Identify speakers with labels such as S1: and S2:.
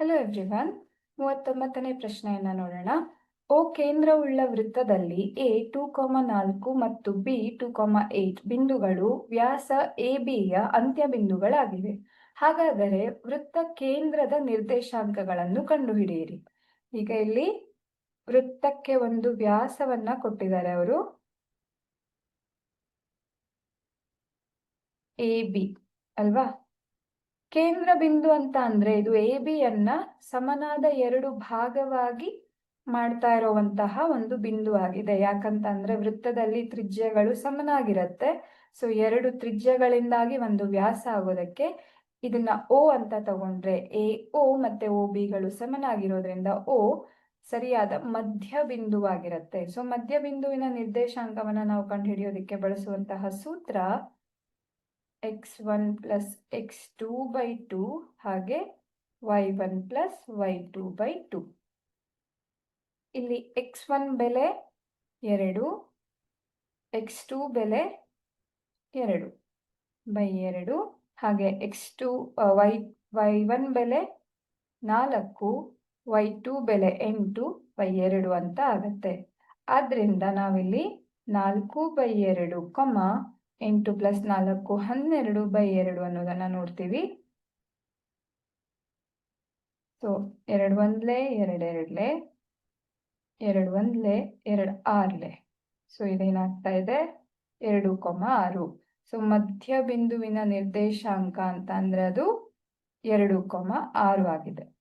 S1: Hello everyone ಮೂವತ್ತೊಂಬತ್ತನೇ ಪ್ರಶ್ನೆಯನ್ನ ನೋಡೋಣ. ಓ ಕೇಂದ್ರವುಳ್ಳ ವೃತ್ತದಲ್ಲಿ ಎ ಟೂ ಕಾಮ ನಾಲ್ಕು ಮತ್ತು ಬಿ ಟೂ ಕಾಮ ಏಟ್ ಬಿಂದುಗಳು ವ್ಯಾಸ ಎ ಬಿಯ ಅಂತ್ಯ ಬಿಂದುಗಳಾಗಿವೆ. ಹಾಗಾದರೆ ವೃತ್ತ ಕೇಂದ್ರದ ನಿರ್ದೇಶಾಂಕಗಳನ್ನು ಕಂಡುಹಿಡಿಯಿರಿ. ಈಗ ಇಲ್ಲಿ ವೃತ್ತಕ್ಕೆ ಒಂದು ವ್ಯಾಸವನ್ನ ಕೊಟ್ಟಿದ್ದಾರೆ ಅವರು. ಎ ಬಿ, ಅಲ್ವಾ? ಕೇಂದ್ರ ಬಿಂದು ಅಂತ ಅಂದ್ರೆ ಇದು ಎ ಬಿಯನ್ನ ಸಮನಾದ ಎರಡು ಭಾಗವಾಗಿ ಮಾಡ್ತಾ ಇರುವಂತಹ ಒಂದು ಬಿಂದು ಆಗಿದೆ. ಯಾಕಂತ ಅಂದ್ರೆ ವೃತ್ತದಲ್ಲಿ ತ್ರಿಜ್ಯಗಳು ಸಮನಾಗಿರುತ್ತೆ. ಸೊ ಎರಡು ತ್ರಿಜ್ಯಗಳಿಂದಾಗಿ ಒಂದು ವ್ಯಾಸ ಆಗೋದಕ್ಕೆ ಇದನ್ನ ಓ ಅಂತ ತಗೊಂಡ್ರೆ ಎ ಓ ಮತ್ತೆ ಓ ಬಿಗಳು ಸಮನಾಗಿರೋದ್ರಿಂದ ಓ ಸರಿಯಾದ ಮಧ್ಯ ಬಿಂದುವಾಗಿರುತ್ತೆ. ಸೊ ಮಧ್ಯ ಬಿಂದುವಿನ ನಿರ್ದೇಶಾಂಕವನ್ನ ನಾವು ಕಂಡುಹಿಡಿಯೋದಕ್ಕೆ ಬಳಸುವಂತಹ ಸೂತ್ರ X one plus X two by two ಹಾಗೆ Y one plus Y two by two ಇಲ್ಲಿ ಎಕ್ಸ್ ಒನ್ ಬೆಲೆ ಎರಡು ಎಕ್ಸ್ ಟೂ ಬೆಲೆ ಎರಡು ಬೈ ಎರಡು. ಹಾಗೆ X two Y Y one ಬೆಲೆ ನಾಲ್ಕು ವೈ ಟೂ ಬೆಲೆ ಎಂಟು ಬೈ ಎರಡು ಅಂತ ಆಗುತ್ತೆ. ಆದ್ದರಿಂದ ನಾವಿಲ್ಲಿ ನಾಲ್ಕು ಬೈ ಎರಡು ಕೊಮ್ಮ ಎಂಟು ಪ್ಲಸ್ ನಾಲ್ಕು ಹನ್ನೆರಡು ಬೈ ಎರಡು ಅನ್ನೋದನ್ನ ನೋಡ್ತೀವಿ. ಸೊ ಎರಡು ಒಂದ್ಲೆ ಎರಡೆರಡ್ಲೆ ಎರಡು ಒಂದ್ಲೆ ಎರಡು ಆರ್ಲೆ. ಸೊ ಇದೇನಾಗ್ತಾ ಇದೆ? ಎರಡು ಕೊಮ ಆರು. ಸೊ ಮಧ್ಯ ಬಿಂದುವಿನ ನಿರ್ದೇಶಾಂಕ ಅಂತ ಅಂದ್ರೆ ಅದು ಎರಡು ಕೊಮ ಆರು ಆಗಿದೆ.